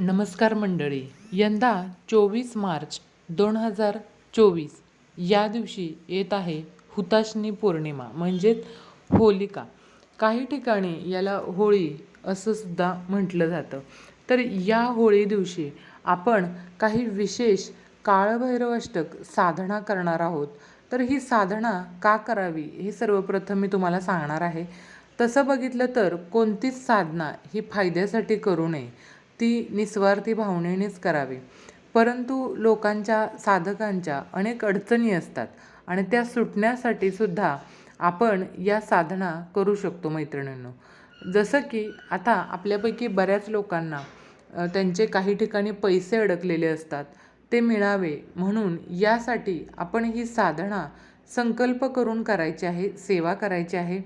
नमस्कार मंडळी. यंदा चोवीस मार्च दोन हजार चोवीस. या दिवशी येत आहे हुताशनी पौर्णिमा म्हणजेच होलिका. काही ठिकाणी याला होळी असं सुद्धा म्हटलं जातं. तर या होळी दिवशी आपण काही विशेष काळभैरवष्टक साधना करणार आहोत. तर ही साधना का करावी हे सर्वप्रथम मी तुम्हाला सांगणार आहे. तसं बघितलं तर कोणतीच साधना ही फायद्यासाठी करू नये. ती निस्वार्थी भावनेनेच करावी. परंतु लोकांच्या साधकांच्या अनेक अडचणी असतात आणि त्या सुटण्यासाठी सुद्धा आपण या साधना करू शकतो मैत्रिणींनो. जसं की आता आपल्यापैकी बऱ्याच लोकांना त्यांचे काही ठिकाणी पैसे अडकलेले असतात ते मिळावे म्हणून यासाठी आपण ही साधना संकल्प करून करायची आहे सेवा करायची आहे.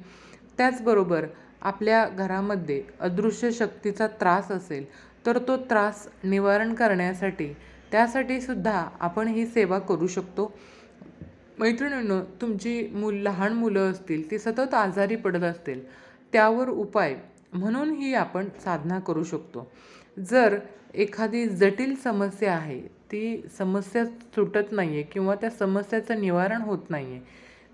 त्याचबरोबर आपल्या घरामध्ये अदृश्य शक्तीचा त्रास असेल तर तो त्रास निवारण करण्यासाठी त्यासाठी सुद्धा आपण ही सेवा करू शकतो. मैत्रिणींनो तुमची मूल लहान मुलं असतील ती सतत आजारी पडत असतील त्यावर उपाय म्हणून ही आपण साधना करू शकतो. जर एखादी जटिल समस्या आहे ती समस्या सुटत नाही आहे किंवा त्या समस्याचं निवारण होत नाही आहे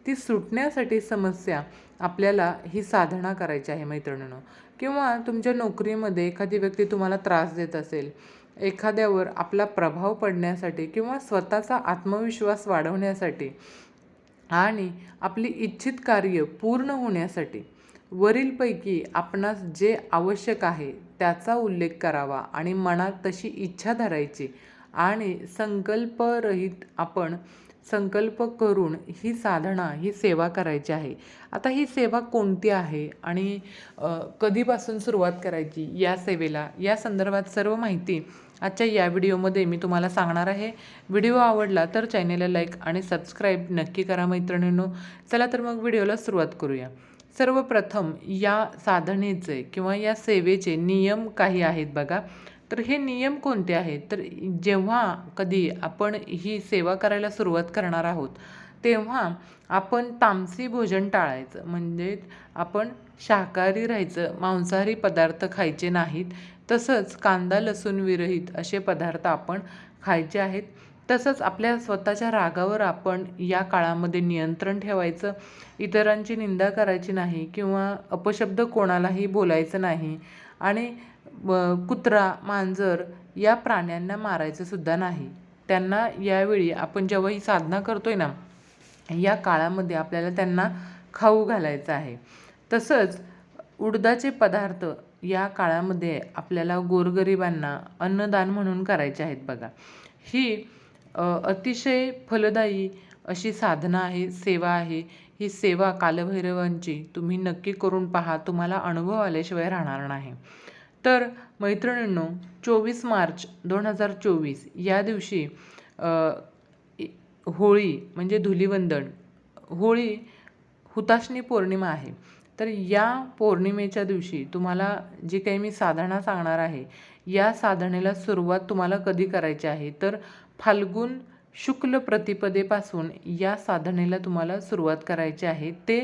ती सुटण्यासाठी समस्या आपल्याला ही साधना करायची आहे मैत्रिणींनो. किंवा तुमच्या नोकरीमध्ये एखादी व्यक्ती तुम्हाला त्रास देत असेल एखाद्यावर आपला प्रभाव पडण्यासाठी किंवा स्वतःचा आत्मविश्वास वाढवण्यासाठी आणि आपली इच्छित कार्य पूर्ण होण्यासाठी वरीलपैकी आपणास जे आवश्यक आहे त्याचा उल्लेख करावा आणि मनात तशी इच्छा धरायची आणि संकल्परहित आपण संकल्प करून ही साधना ही सेवा करायची आहे. आता ही सेवा कोणती आहे आणि कधीपासून सुरुवात करायची या सेवेला? या संदर्भात सर्व माहिती आजच्या या व्हिडिओमध्ये मी तुम्हाला सांगणार आहे. व्हिडिओ आवडला तर चॅनेलला लाईक आणि सबस्क्राईब नक्की करा मैत्रिणींनो. चला तर मग व्हिडिओला सुरुवात करूया. सर्वप्रथम या साधनेचे किंवा या सेवेचे नियम काही आहेत बघा. तर हे नियम कोणते आहेत? तर जेव्हा कधी आपण ही सेवा करायला सुरुवात करणार आहोत तेव्हा आपण तामसी भोजन टाळायचं. म्हणजे आपण शाकाहारी राहायचं मांसाहारी पदार्थ खायचे नाहीत तसंच कांदा लसूण विरहित असे पदार्थ आपण खायचे आहेत. तसंच आपल्या स्वतःच्या रागावर आपण या काळामध्ये नियंत्रण ठेवायचं. इतरांची निंदा करायची नाही किंवा अपशब्द कोणालाही बोलायचं नाही. आणि कुत्रा मांजर या प्राण्यांना मारायचं सुद्धा नाही. त्यांना यावेळी आपण जेव्हा ही साधना करतोय ना या काळामध्ये आपल्याला त्यांना खाऊ घालायचं आहे. तसंच उडदाचे पदार्थ या काळामध्ये आपल्याला गोरगरिबांना अन्नदान म्हणून करायचे आहेत बघा. ही अतिशय फलदायी अशी साधना आहे सेवा आहे. ही सेवा कालभैरवांची तुम्ही नक्की करून पहा तुम्हाला अनुभव आल्याशिवाय राहणार नाही. तर मैत्रिणींनो चोवीस मार्च दोन हजार चोवीस या दिवशी होळी म्हणजे धुलिवंदन होळी हुताशनी पौर्णिमा आहे. तर या पौर्णिमेच्या दिवशी तुम्हाला जी काही मी साधना सांगणार आहे या साधनेला सुरुवात तुम्हाला कधी करायची आहे? तर फाल्गुन शुक्ल प्रतिपदेपासून या साधनेला तुम्हाला सुरुवात करायची आहे. ते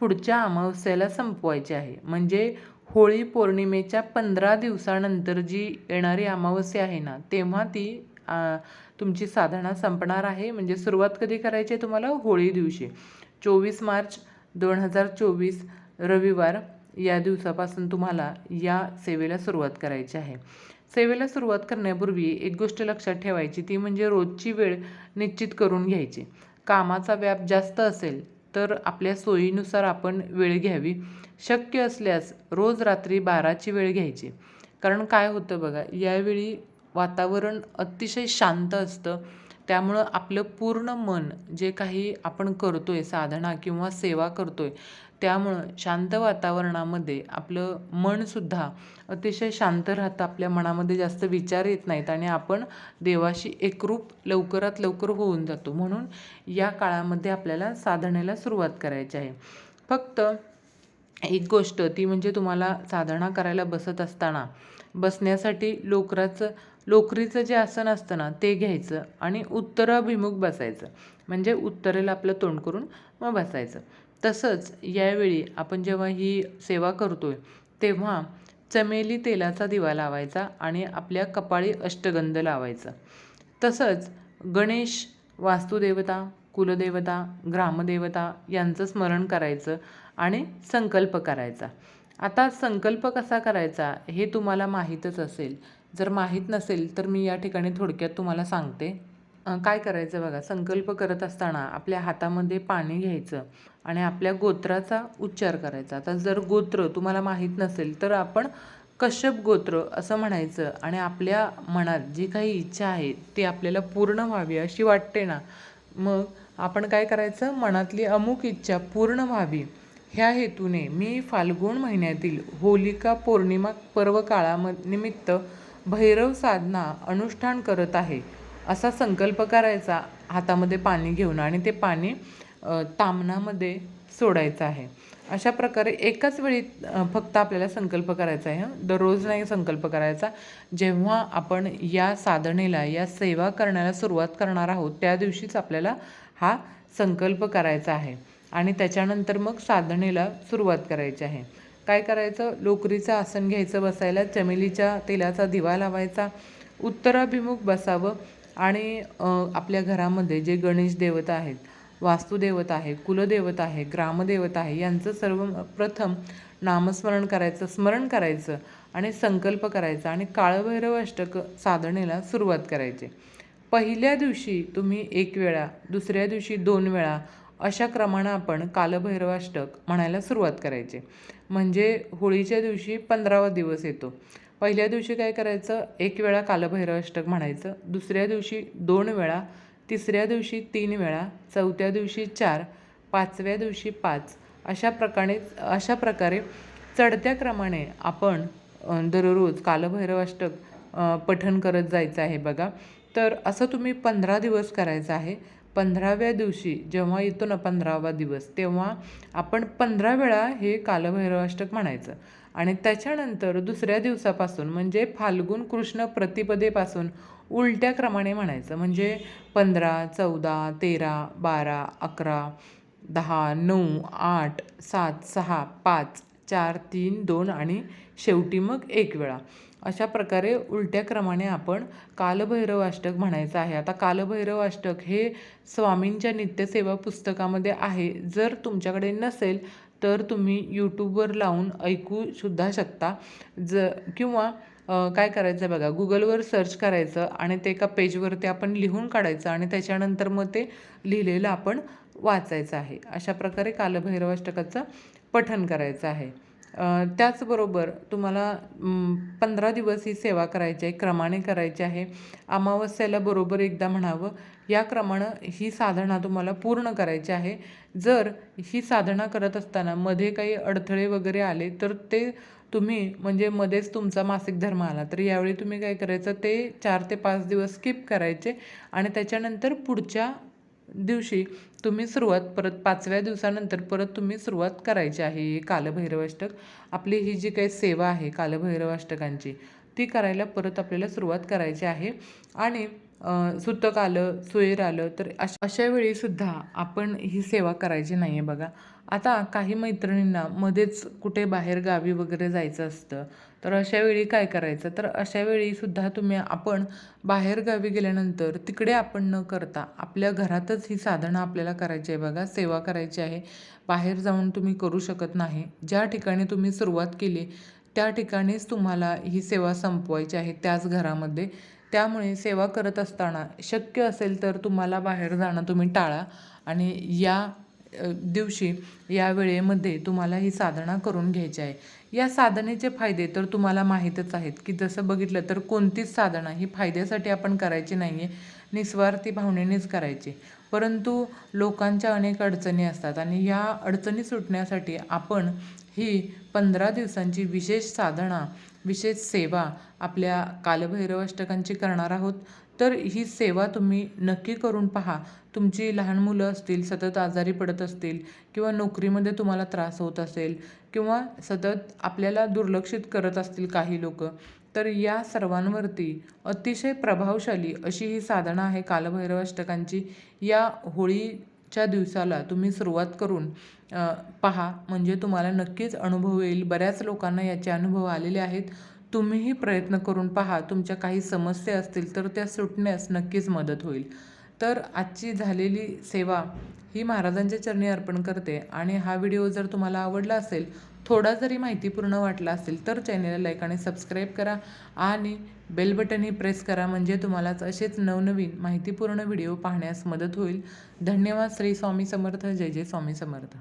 पुढच्या अमावस्येला संपवायचे आहे. म्हणजे होळी पौर्णिमेच्या पंधरा दिवसानंतर जी येणारी अमावस्या आहे ना तेव्हा ती तुमची साधना संपणार आहे. म्हणजे सुरुवात कधी करायची आहे तुम्हाला? होळी दिवशी. चोवीस मार्च दोन हजार चोवीस रविवार या दिवसापासून तुम्हाला या सेवेला सुरुवात करायची आहे. सेवेला सुरुवात करण्यापूर्वी एक गोष्ट लक्षात ठेवायची ती म्हणजे रोजची वेळ निश्चित करून घ्यायची. कामाचा व्याप जास्त असेल तर आपल्या सोयीनुसार आपण वेळ घ्यावी. शक्य असल्यास रोज रात्री बाराची वेळ घ्यायची. कारण काय होतं बघा यावेळी वातावरण अतिशय शांत असतं. त्यामुळं आपलं पूर्ण मन जे काही आपण करतो आहे साधना किंवा सेवा करतो आहे त्यामुळं शांत वातावरणामध्ये आपलं मनसुद्धा अतिशय शांत राहतं. आपल्या मनामध्ये जास्त विचार येत नाहीत आणि आपण देवाशी एकरूप लवकरात लवकर होऊन जातो. म्हणून या काळामध्ये आपल्याला साधनेला सुरुवात करायची आहे. फक्त एक गोष्ट ती म्हणजे तुम्हाला साधना करायला बसत असताना बसण्यासाठी लोकराचं लोकरीचं जे आसन असतं ना ते घ्यायचं आणि उत्तराभिमुख बसायचं. म्हणजे उत्तरेला आपलं तोंड करून मग बसायचं. तसंच यावेळी आपण जेव्हा ही सेवा करतो आहे तेव्हा चमेली तेलाचा दिवा लावायचा आणि आपल्या कपाळी अष्टगंध लावायचा. तसंच गणेश वास्तुदेवता कुलदेवता ग्रामदेवता यांचं स्मरण करायचं आणि संकल्प करायचा. आता संकल्प कसा करायचा हे तुम्हाला माहीतच असेल. जर माहीत नसेल तर मी या ठिकाणी थोडक्यात तुम्हाला सांगते. काय करायचं बघा? संकल्प करत असताना आपल्या हातामध्ये पाणी घ्यायचं आणि आपल्या गोत्राचा उच्चार करायचा. आता जर गोत्र तुम्हाला माहीत नसेल तर आपण कश्यप गोत्र असं म्हणायचं आणि आपल्या मनात जी काही इच्छा आहे ती आपल्याला पूर्ण व्हावी अशी वाटते ना मग आपण काय करायचं? मनातली अमुक इच्छा पूर्ण व्हावी. ह्या हेतूने मी फाल्गुन महिन्यातील होलिका पौर्णिमा पर्व काळाम निमित्त भैरव साधना अनुष्ठान करत आहे. असा संकल्प करायचा हातामध्ये पाणी घेऊन आणि ते पाणी तामणामध्ये सोडायचं आहे. अशा प्रकारे एकाच वेळी फक्त आपल्याला संकल्प करायचा आहे हं. दररोज नाही संकल्प करायचा. जेव्हा आपण या साधनेला या सेवा करण्याला सुरुवात करणार आहोत त्या दिवशीच आपल्याला हा संकल्प करायचा आहे. आणि त्याच्यानंतर मग साधनेला सुरुवात करायची आहे. काय करायचं? लोकरीचं आसन घ्यायचं बसायला चमेलीच्या तेलाचा दिवा लावायचा उत्तराभिमुख बसावं आणि आपल्या घरामध्ये जे गणेश देवता आहेत वास्तुदेवता आहे कुलदेवता आहे ग्रामदेवता आहे यांचं सर्व प्रथम नामस्मरण करायचं स्मरण करायचं आणि संकल्प करायचा आणि काळभैरव अष्टक साधनेला सुरुवात करायची. पहिल्या दिवशी तुम्ही एक वेळा दुसऱ्या दिवशी दोन वेळा अशा क्रमानं आपण कालभैरवाष्टक म्हणायला सुरुवात करायची. म्हणजे होळीच्या दिवशी पंधरावा दिवस येतो. पहिल्या दिवशी काय करायचं? एक वेळा कालभैरव अष्टक म्हणायचं दुसऱ्या दिवशी दोन वेळा तिसऱ्या दिवशी तीन वेळा चौथ्या दिवशी चार पाचव्या दिवशी पाच. अशा प्रकारे अशा प्रकारे चढत्या क्रमाने आपण दररोज कालभैरवाष्टक अष्टक पठण करत जायचं आहे बघा. तर असं तुम्ही पंधरा दिवस करायचं आहे. पंधराव्या दिवशी जेव्हा येतो ना पंधरावा दिवस तेव्हा आपण पंधरा वेळा हे कालभैरवाष्टक म्हणायचं. आणि त्याच्यानंतर दुसऱ्या दिवसापासून म्हणजे फाल्गुन कृष्ण प्रतिपदेपासून उलट्या क्रमाने म्हणायचं. म्हणजे पंधरा चौदा तेरा बारा अकरा दहा नऊ आठ सात सहा पाच चार तीन दोन आणि शेवटी मग एक वेळा. अशा प्रकारे उलट्या क्रमाने आपण कालभैरव अष्टक म्हणायचं आहे. आता कालभैरव अष्टक हे स्वामींच्या नित्यसेवा पुस्तकामध्ये आहे. जर तुमच्याकडे नसेल तर तुम्ही यूट्यूबवर लावून ऐकू सुद्धा शकता. ज किंवा काय करायचं आहे बघा गुगलवर सर्च करायचं आणि ते एका पेजवरती आपण लिहून काढायचं आणि त्याच्यानंतर मग ते लिहिलेलं आपण वाचायचं आहे. अशा प्रकारे कालभैरवाष्टकाचं पठन करायचं आहे. त्याचबरोबर तुम्हाला पंधरा दिवस ही सेवा करायची आहे क्रमाने करायची आहे. अमावस्याला बरोबर एकदा म्हणावं या क्रमानं ही साधना तुम्हाला पूर्ण करायची आहे. जर ही साधना करत असताना मध्ये काही अडथळे वगैरे आले तर ते तुम्ही म्हणजे मध्येच तुमचा मासिक धर्म आला तर यावेळी तुम्ही काय करायचं ते चार ते पाच दिवस स्किप करायचे आणि त्याच्यानंतर पुढच्या दिवशी तुम्ही सुरुवात परत पाचव्या दिवसानंतर परत तुम्ही सुरुवात करायची आहे कालभैरवाष्टक. आपली ही जी काही सेवा आहे कालभैरवाष्टकांची ती करायला परत आपल्याला सुरुवात करायची आहे. आणि सुतक आलं सुईर आलं तर अश अशा वेळीसुद्धा आपण ही सेवा करायची नाही आहे बघा. आता काही मैत्रिणींना मध्येच कुठे बाहेर गावी वगैरे जायचं असतं तर अशा वेळी काय करायचं? तर अशा वेळीसुद्धा तुम्ही आपण बाहेर गावी गेल्यानंतर तिकडे आपण न करता आपल्या घरातच ही साधना आपल्याला करायची आहे बघा. सेवा करायची आहे. बाहेर जाऊन तुम्ही करू शकत नाही. ज्या ठिकाणी तुम्ही सुरुवात केली त्या ठिकाणीच तुम्हाला ही सेवा संपवायची आहे त्याच घरामध्ये. त्यामुळे सेवा करत असताना शक्य असेल तर तुम्हाला बाहेर जाणं तुम्ही टाळा आणि या दिवशी या वेळेमध्ये तुम्हाला ही साधना करून घ्यायची आहे. या साधनेचे फायदे तर तुम्हाला माहीतच आहेत की जसं बघितलं तर कोणतीच साधना ही फायद्यासाठी आपण करायची नाही आहे निस्वार्थी भावनेनेच करायची. परंतु लोकांच्या अनेक अडचणी असतात आणि ह्या अडचणी सुटण्यासाठी आपण ही पंधरा दिवसांची विशेष साधना विशेष सेवा आपल्या कालभैरवाष्टकांची करणार आहोत. तर ही सेवा तुम्ही नक्की करून पहा. तुमची लहान मुलं असतील सतत आजारी पडत असतील किंवा नोकरीमध्ये तुम्हाला त्रास होत असेल किंवा सतत आपल्याला दुर्लक्षित करत असतील काही लोक तर या सर्वांवरती अतिशय प्रभावशाली अशी ही साधना आहे कालभैरवाष्टकांची या होळी च्या दिवसाला तुम्ही सुरुवात करून पहा. म्हणजे तुम्हाला नक्कीच अनुभव येईल. बऱ्याच लोकांना याचे अनुभव आलेले आहेत. तुम्हीही प्रयत्न करून पहा. तुमच्या काही समस्या असतील तर त्या सुटण्यास नक्कीच मदत होईल. तर आजची झालेली सेवा ही महाराजांच्या चरणी अर्पण करते. आणि हा व्हिडिओ जर तुम्हाला आवडला असेल थोडा जरी माहितीपूर्ण वाटला असेल तर चॅनेलला लाईक आणि सबस्क्राईब करा आणि बेल बटनही प्रेस करा म्हणजे तुम्हालाच असेच नवनवीन माहितीपूर्ण व्हिडिओ पाहण्यास मदत होईल. धन्यवाद श्री स्वामी समर्थ. जय जय स्वामी समर्थ.